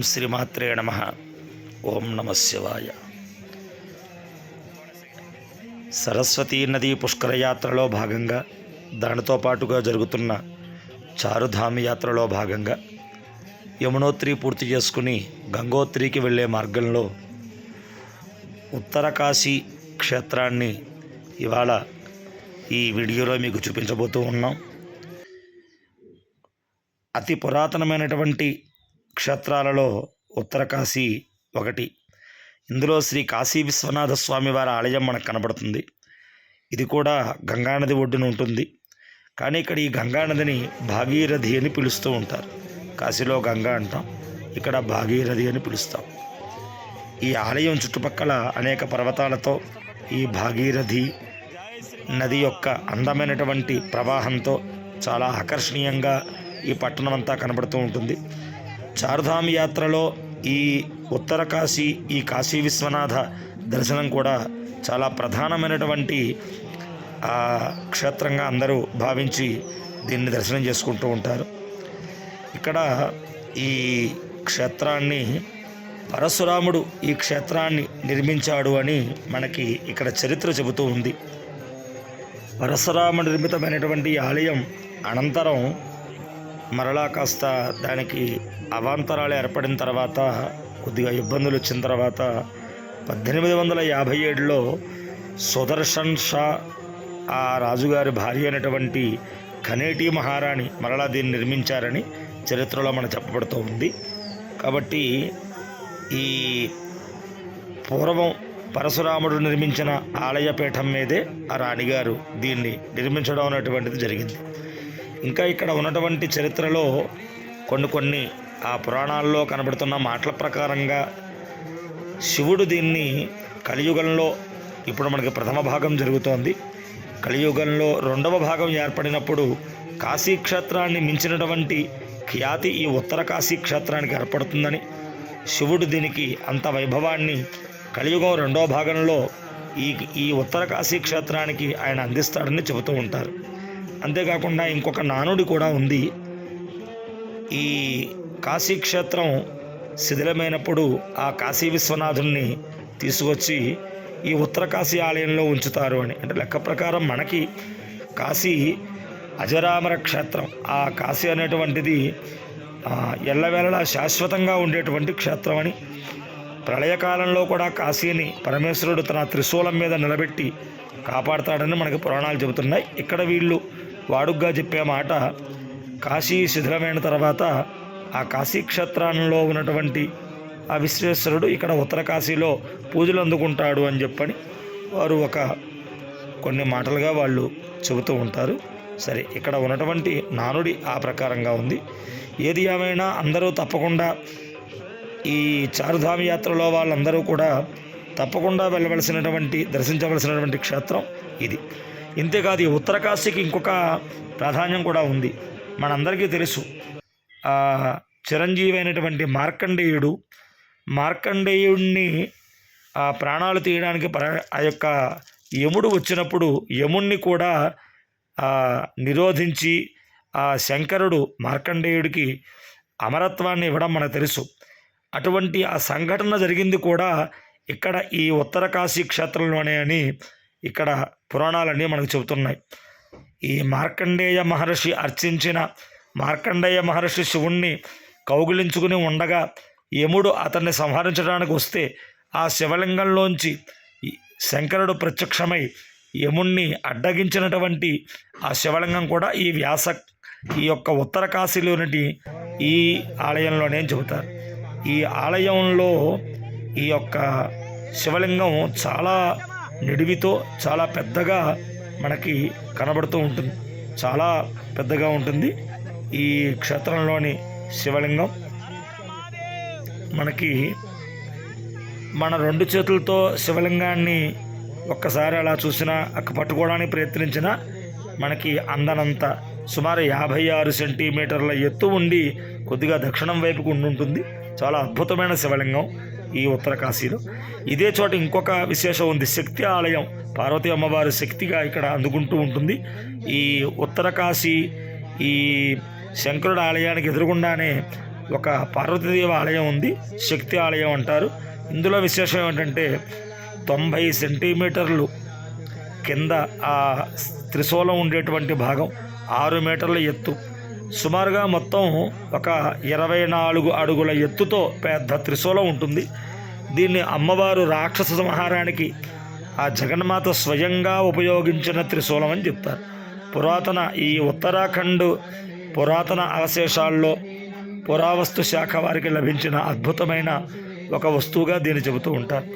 ఓం శ్రీమాత్రే నమ. ఓం నమ శివాయ. సరస్వతీ నదీ పుష్కర యాత్రలో భాగంగా దానితో పాటుగా జరుగుతున్న చారుధామి యాత్రలో భాగంగా యమునోత్రి పూర్తి చేసుకుని గంగోత్రికి వెళ్ళే మార్గంలో ఉత్తరకాశీ క్షేత్రాన్ని ఇవాళ ఈ వీడియోలో మీకు చూపించబోతూ ఉన్నాం. అతి పురాతనమైనటువంటి క్షేత్రాలలో ఉత్తరకాశీ ఒకటి. ఇందులో శ్రీ కాశీ విశ్వనాథ స్వామి వారి ఆలయం మనకు కనబడుతుంది. ఇది కూడా గంగానది ఒడ్డున ఉంటుంది. కానీ ఇక్కడ ఈ గంగానదిని భాగీరథి అని పిలుస్తూ ఉంటారు. కాశీలో గంగా అంటాం. ఇక్కడ భాగీరథి అని పిలుస్తాం. ఈ ఆలయం చుట్టుపక్కల అనేక పర్వతాలతో ఈ భాగీరథి నది యొక్క అందమైనటువంటి ప్రవాహంతో చాలా ఆకర్షణీయంగా ఈ పట్టణం అంతా కనబడుతూ ఉంటుంది. చార్ధామ్ యాత్రలో ఈ ఉత్తర కాశీ ఈ కాశీ విశ్వనాథ దర్శనం కూడా చాలా ప్రధానమైనటువంటి క్షేత్రంగా అందరూ భావించి దీన్ని దర్శనం చేసుకుంటూ ఉంటారు. ఇక్కడ ఈ క్షేత్రాన్ని పరశురాముడు ఈ క్షేత్రాన్ని నిర్మించాడు అని మనకి ఇక్కడ చరిత్ర చెబుతూ ఉంది. పరశురామ నిర్మితమైనటువంటి ఆలయం అనంతరం మరలా కాస్త దానికి అవాంతరాలు ఏర్పడిన తర్వాత కొద్దిగా ఇబ్బందులు వచ్చిన తర్వాత పద్దెనిమిది వందల యాభై ఏడులో సుదర్శన్ షా ఆ రాజుగారి భార్య అయినటువంటి కనేటి మహారాణి మరలా దీన్ని నిర్మించారని చరిత్రలో మనకు చెప్పబడుతూ ఉంది. కాబట్టి ఈ పూర్వం పరశురాముడు నిర్మించిన ఆలయపీఠం మీదే ఆ రాణిగారు దీన్ని నిర్మించడం అనేటువంటిది జరిగింది. ఇంకా ఇక్కడ ఉన్నటువంటి చరిత్రలో కొన్ని కొన్ని ఆ పురాణాల్లో కనబడుతున్న మాటల ప్రకారంగా శివుడు దీన్ని కలియుగంలో ఇప్పుడు మనకి ప్రథమ భాగం జరుగుతోంది. కలియుగంలో రెండవ భాగం ఏర్పడినప్పుడు కాశీ క్షేత్రాన్ని మించినటువంటి ఖ్యాతి ఈ ఉత్తర కాశీ క్షేత్రానికి ఏర్పడుతుందని శివుడు దీనికి అంత వైభవాన్ని కలియుగం రెండవ భాగంలో ఈ ఈ ఉత్తర కాశీ క్షేత్రానికి ఆయన అందిస్తాడని చెబుతూ ఉంటారు. అంతేకాకుండా ఇంకొక నానుడి కూడా ఉంది. ఈ కాశీ క్షేత్రం శిథిలమైనప్పుడు ఆ కాశీ విశ్వనాథుణ్ణి తీసుకొచ్చి ఈ ఉత్తర కాశీ ఆలయంలో ఉంచుతారు అని. అంటే లెక్క ప్రకారం మనకి కాశీ అజరామర క్షేత్రం. ఆ కాశీ అనేటువంటిది ఎల్లవేళలా శాశ్వతంగా ఉండేటువంటి క్షేత్రం అని. ప్రళయకాలంలో కూడా కాశీని పరమేశ్వరుడు తన త్రిశూలం మీద నిలబెట్టి కాపాడతాడని మనకి పురాణాలు చెబుతున్నాయి. ఇక్కడ వీళ్ళు వాడుగ్గా చెప్పే మాట కాశీ శిథిలమైన తర్వాత ఆ కాశీ క్షేత్రంలో ఉన్నటువంటి ఆ విశ్వేశ్వరుడు ఇక్కడ ఉత్తర కాశీలో పూజలు అందుకుంటాడు అని చెప్పని వారు ఒక కొన్ని మాటలుగా వాళ్ళు చెబుతూ ఉంటారు. సరే ఇక్కడ ఉన్నటువంటి నానుడి ఆ ప్రకారంగా ఉంది. ఏది ఏమైనా అందరూ తప్పకుండా ఈ చారుధామ యాత్రలో వాళ్ళందరూ కూడా తప్పకుండా వెళ్ళవలసినటువంటి దర్శించవలసినటువంటి క్షేత్రం ఇది. ఇంతేకాదు ఈ ఉత్తర కాశీకి ఇంకొక ప్రాధాన్యం కూడా ఉంది. మనందరికీ తెలుసు చిరంజీవి అయినటువంటి మార్కండేయుడు. మార్కండేయుడిని ఆ ప్రాణాలు తీయడానికి ప్ర ఆ యొక్క యముడు వచ్చినప్పుడు యముణ్ణి కూడా నిరోధించి ఆ శంకరుడు మార్కండేయుడికి అమరత్వాన్ని ఇవ్వడం మనకు తెలుసు. అటువంటి ఆ సంఘటన జరిగింది కూడా ఇక్కడ ఈ ఉత్తర కాశీ క్షేత్రంలోనే అని ఇక్కడ పురాణాలన్నీ మనకు చెబుతున్నాయి. ఈ మార్కండేయ మహర్షి అర్చించిన మార్కండేయ మహర్షి శివుణ్ణి కౌగిలించుకుని ఉండగా యముడు అతన్ని సంహరించడానికి వస్తే ఆ శివలింగంలోంచి శంకరుడు ప్రత్యక్షమై యముణ్ణి అడ్డగించినటువంటి ఆ శివలింగం కూడా ఈ వ్యాస ఈ యొక్క ఉత్తర కాశీలోని ఈ ఆలయంలోనే చెబుతారు ఈ ఆలయంలో ఈ యొక్క శివలింగం చాలా నిడివితో చాలా పెద్దగా మనకి కనబడుతూ ఉంటుంది. చాలా పెద్దగా ఉంటుంది. ఈ క్షేత్రంలోని శివలింగం మనకి మన రెండు చేతులతో శివలింగాన్ని ఒక్కసారి అలా చూసినా అక్క పట్టుకోవడానికి ప్రయత్నించినా మనకి అందనంత సుమారు యాభై ఆరు సెంటీమీటర్ల ఎత్తు ఉండి కొద్దిగా దక్షిణం వైపుకు ఉండుంటుంది. చాలా అద్భుతమైన శివలింగం ఈ ఉత్తరకాశీలో. ఇదే చోట ఇంకొక విశేషం ఉంది. శక్తి ఆలయం. పార్వతీ అమ్మవారి శక్తిగా ఇక్కడ అందుకుంటూ ఉంటుంది. ఈ ఉత్తరకాశీ ఈ శంకరుడు ఆలయానికి ఎదురుగుండానే ఒక పార్వతీదేవి ఆలయం ఉంది శక్తి ఆలయం అంటారు. ఇందులో విశేషం ఏంటంటే తొంభై సెంటీమీటర్లు కింద ఆ త్రిశూలం ఉండేటువంటి భాగం ఆరు మీటర్ల ఎత్తు. సుమారుగా మొత్తం ఒక ఇరవై నాలుగు అడుగుల ఎత్తుతో పెద్ద త్రిశూలం ఉంటుంది. దీన్ని అమ్మవారు రాక్షస సంహారానికి ఆ జగన్మాత స్వయంగా ఉపయోగించిన త్రిశూలం అని చెప్తారు. పురాతన ఈ ఉత్తరాఖండ్ పురాతన అవశేషాల్లో పురావస్తు శాఖ వారికి లభించిన అద్భుతమైన ఒక వస్తువుగా దీన్ని చెబుతూ ఉంటారు.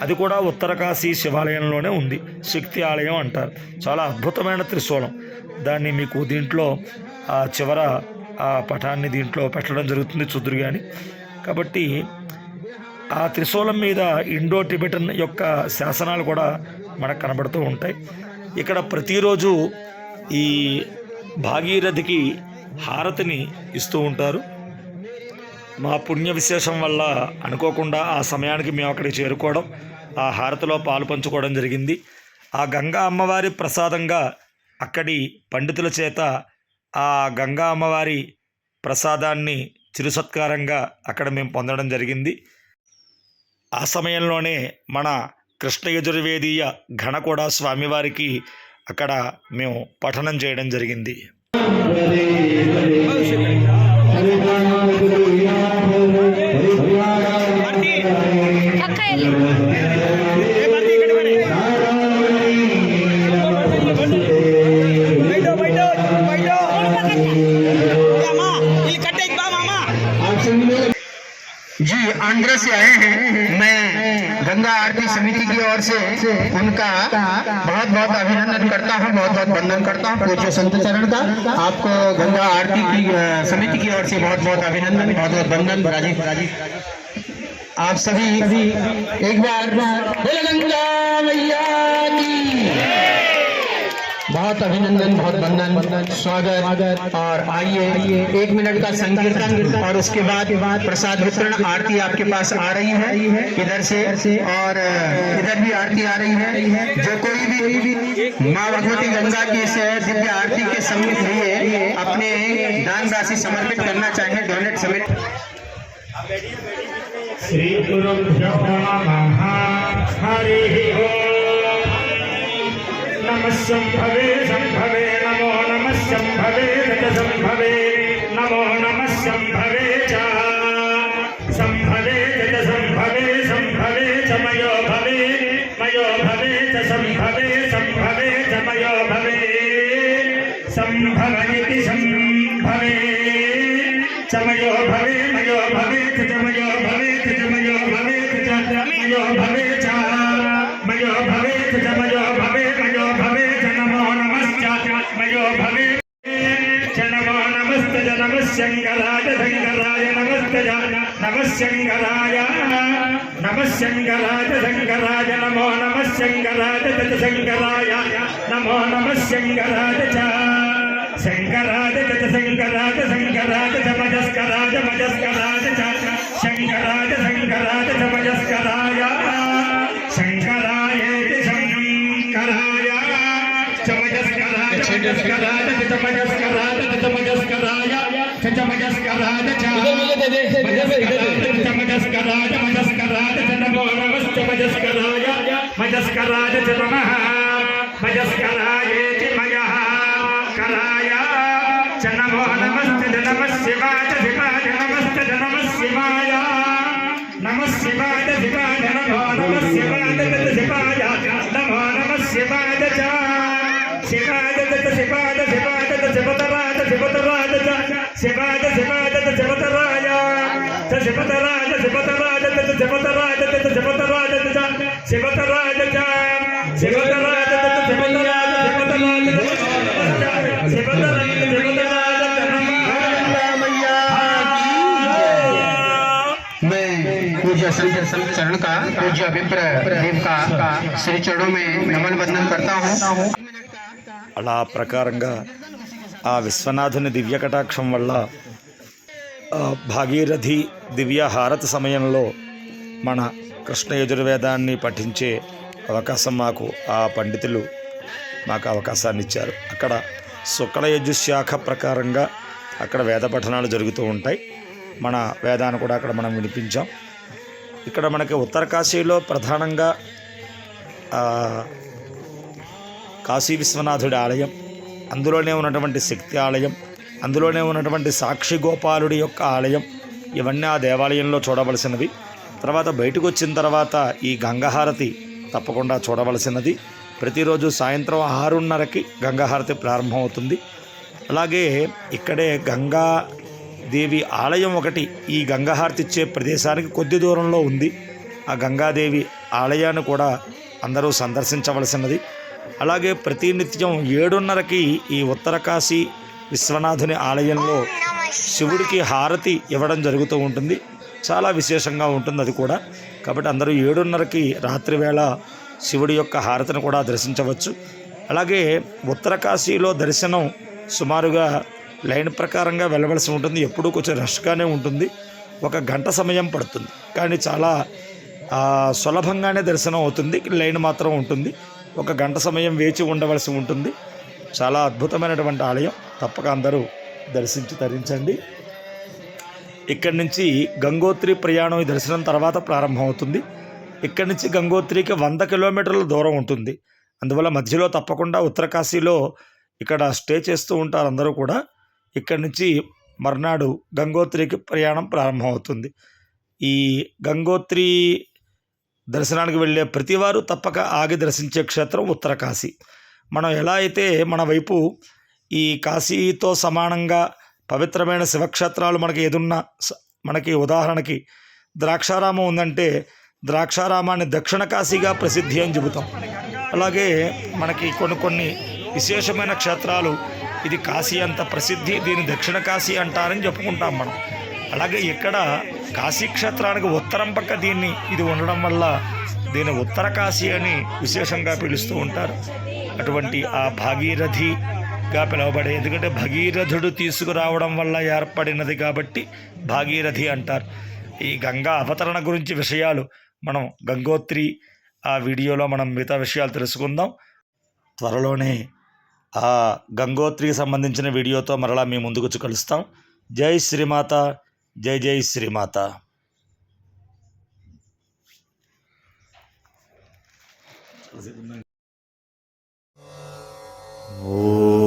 అది కూడా ఉత్తరకాశీ శివాలయంలోనే ఉంది. శక్తి ఆలయం అంటారు. చాలా అద్భుతమైన త్రిశూలం. దాన్ని మీకు దీంట్లో ఆ చివర ఆ పటాన్ని దీంట్లో పెట్టడం జరుగుతుంది చూదురు కానీ కాబట్టి ఆ త్రిశూలం మీద ఇండో టిబెటన్ యొక్క శాసనాలు కూడా మనకు కనబడుతూ ఉంటాయి. ఇక్కడ ప్రతిరోజు ఈ భాగీరథికి హారతిని ఇస్తూ ఉంటారు. మా పుణ్య విశేషం వల్ల అనుకోకుండా ఆ సమయానికి మేము అక్కడికి చేరుకోవడం ఆ హారతిలో పాలు పంచుకోవడం జరిగింది. ఆ గంగా అమ్మవారి ప్రసాదంగా అక్కడి పండితుల చేత ఆ గంగా అమ్మవారి ప్రసాదాన్ని చిరుసత్కారంగా అక్కడ మేము పొందడం జరిగింది. ఆ సమయంలోనే మన కృష్ణ యజుర్వేదీయ ఘన కూడా స్వామివారికి అక్కడ మేము పఠనం చేయడం జరిగింది. जी आंध्र से आए हैं मैं गंगा आरती समिति की ओर से उनका बहुत बहुत अभिनंदन करता हूँ, बहुत बहुत वंदन करता हूँ, पूज्य संत चरण का। आपको गंगा आरती की समिति की ओर से बहुत बहुत अभिनंदन, बहुत बहुत वंदन, राजीव। राजीव आप सभी एक बार गंगा मैया की। बहुत अभिनंदन, बहुत वंदन स्वागत। और आइए एक मिनट का संकीर्तन और उसके बाद प्रसाद वितरण आरती आपके पास आ रही है, इधर से। और इधर भी आरती आ रही है। जो कोई भी माँ भगवती गंगा की इस दिव्य आरती के सम्मिलित लिए अपने दान राशि समर्पित करना चाहे डोनेट समिट श्री गुरुभ्यो नमः। हरिः ओम्। नमः शम्भवे शम्भवे नमो नमः शम्भवे रज शम्भवे नमो नमः शम्भवे च शम्भवे रज शम्भवे शम्भवे च मयो भवे मयो भवे च शम्भवे शम्भवे च मयो भवे सम्भवनिति सम्भवे च मयो भवे मयो भवे च मयो भवे च मयो भवे च मयो भवे च మయో భవే మయో భవే మయో భవే నమో నమశ్చాత్మయో భవే నమో నమస్తే నమశంకరాయ శంకరాయ నమస్తే నమశంకరాయ నమశంకరాయ శంకరాయ నమో నమశంకరాయ తత శంకరాయ నమో నమశంకరాయ చ శంకరాయ తత శంకరాయ శంకరాయ చ మజస్కరాయ చ మజస్కరాయ చ మజస్కరాయ చ మజస్కరాయ చ మజస్కరాయ మజస్కరాయ చ నమో నమస్త మజస్కరాయ మజస్కరాయ చ నమః మజస్కరాయేతి మయః కరాయ చ నమో నమస్త నమః శివాయ చ శివాయ నమస్త నమః శివాయ నమః శివాయ శివాయ నమో నమః శివాయ నమో నమః శివాయ चरण का पूज्य अभिप्राय का श्री चरणों में नमन वंदन करता हूँ। అలా ప్రకారంగా ఆ విశ్వనాథుని దివ్య కటాక్షం వల్ల భాగీరథి దివ్య హారతి సమయంలో మన కృష్ణ యజుర్వేదాన్ని పఠించే అవకాశం మాకు ఆ పండితులు మాకు అవకాశాన్ని ఇచ్చారు. అక్కడ శుక్ల యజుశాఖ ప్రకారంగా అక్కడ వేద పఠనాలు జరుగుతూ ఉంటాయి. మన వేదాన్ని కూడా అక్కడ మనం వినిపించాం. ఇక్కడ మనకి ఉత్తర కాశీలో ప్రధానంగా కాశీ విశ్వనాథుడి ఆలయం అందులోనే ఉన్నటువంటి శక్తి ఆలయం అందులోనే ఉన్నటువంటి సాక్షి గోపాలుడి యొక్క ఆలయం ఇవన్నీ ఆ దేవాలయంలో చూడవలసినవి. తర్వాత బయటకు వచ్చిన తర్వాత ఈ గంగాహారతి తప్పకుండా చూడవలసినది. ప్రతిరోజు సాయంత్రం ఆరున్నరకి గంగాహారతి ప్రారంభమవుతుంది. అలాగే ఇక్కడే గంగా దేవి ఆలయం ఒకటి ఈ గంగాహారతి ఇచ్చే ప్రదేశానికి కొద్ది దూరంలో ఉంది. ఆ గంగాదేవి ఆలయాన్ని కూడా అందరూ సందర్శించవలసినది. అలాగే ప్రతినిత్యం ఏడున్నరకి ఈ ఉత్తర కాశీ విశ్వనాథుని ఆలయంలో శివుడికి హారతి ఇవ్వడం జరుగుతూ ఉంటుంది. చాలా విశేషంగా ఉంటుంది అది కూడా. కాబట్టి అందరూ ఏడున్నరకి రాత్రి వేళ శివుడి యొక్క హారతిని కూడా దర్శించవచ్చు. అలాగే ఉత్తర కాశీలో దర్శనం సుమారుగా లైన్ ప్రకారంగా వెళ్ళవలసి ఉంటుంది. ఎప్పుడూ కొంచెం రష్గానే ఉంటుంది. ఒక గంట సమయం పడుతుంది. కానీ చాలా సులభంగానే దర్శనం అవుతుంది. లైన్ మాత్రం ఉంటుంది. ఒక గంట సమయం వేచి ఉండవలసి ఉంటుంది. చాలా అద్భుతమైనటువంటి ఆలయం. తప్పక అందరూ దర్శించి తరించండి. ఇక్కడి నుంచి గంగోత్రి ప్రయాణం దర్శనం తర్వాత ప్రారంభమవుతుంది. ఇక్కడి నుంచి గంగోత్రికి వంద కిలోమీటర్ల దూరం ఉంటుంది. అందువల్ల మధ్యలో తప్పకుండా ఉత్తరకాశీలో ఇక్కడ స్టే చేస్తూ ఉంటారు అందరూ కూడా. ఇక్కడి నుంచి మర్నాడు గంగోత్రికి ప్రయాణం ప్రారంభమవుతుంది. ఈ గంగోత్రి దర్శనానికి వెళ్ళే ప్రతివారు తప్పక ఆగి దర్శించే క్షేత్రం ఉత్తరకాశీ మనం ఎలా అయితే మన వైపు ఈ కాశీతో సమానంగా పవిత్రమైన శివక్షేత్రాలు మనకి ఎదున్న స- మనకి ఉదాహరణకి ద్రాక్షారామం ఉందంటే ద్రాక్షారామాన్ని దక్షిణ కాశీగా ప్రసిద్ధి అని చెబుతాం. అలాగే మనకి కొన్ని కొన్ని విశేషమైన క్షేత్రాలు ఇది కాశీ అంత ప్రసిద్ధి దీన్ని దక్షిణ కాశీ అంటారని చెప్పుకుంటాం మనం. అలాగే ఇక్కడ కాశీ క్షేత్రానికి ఉత్తరం పక్క దీన్ని ఇది ఉండడం వల్ల దీన్ని ఉత్తర కాశీ అని విశేషంగా పిలుస్తూ ఉంటారు. అటువంటి ఆ భాగీరథిగా పిలువబడే ఎందుకంటే భగీరథుడు తీసుకురావడం వల్ల ఏర్పడినది కాబట్టి భాగీరథి అంటారు. ఈ గంగా అవతరణ గురించి విషయాలు మనం గంగోత్రి ఆ వీడియోలో మనం మిగతా విషయాలు తెలుసుకుందాం. త్వరలోనే ఆ గంగోత్రికి సంబంధించిన వీడియోతో మరలా మీ ముందుకు కలుస్తాం. జై శ్రీమాత జై జై శ్రీమాత. ఓ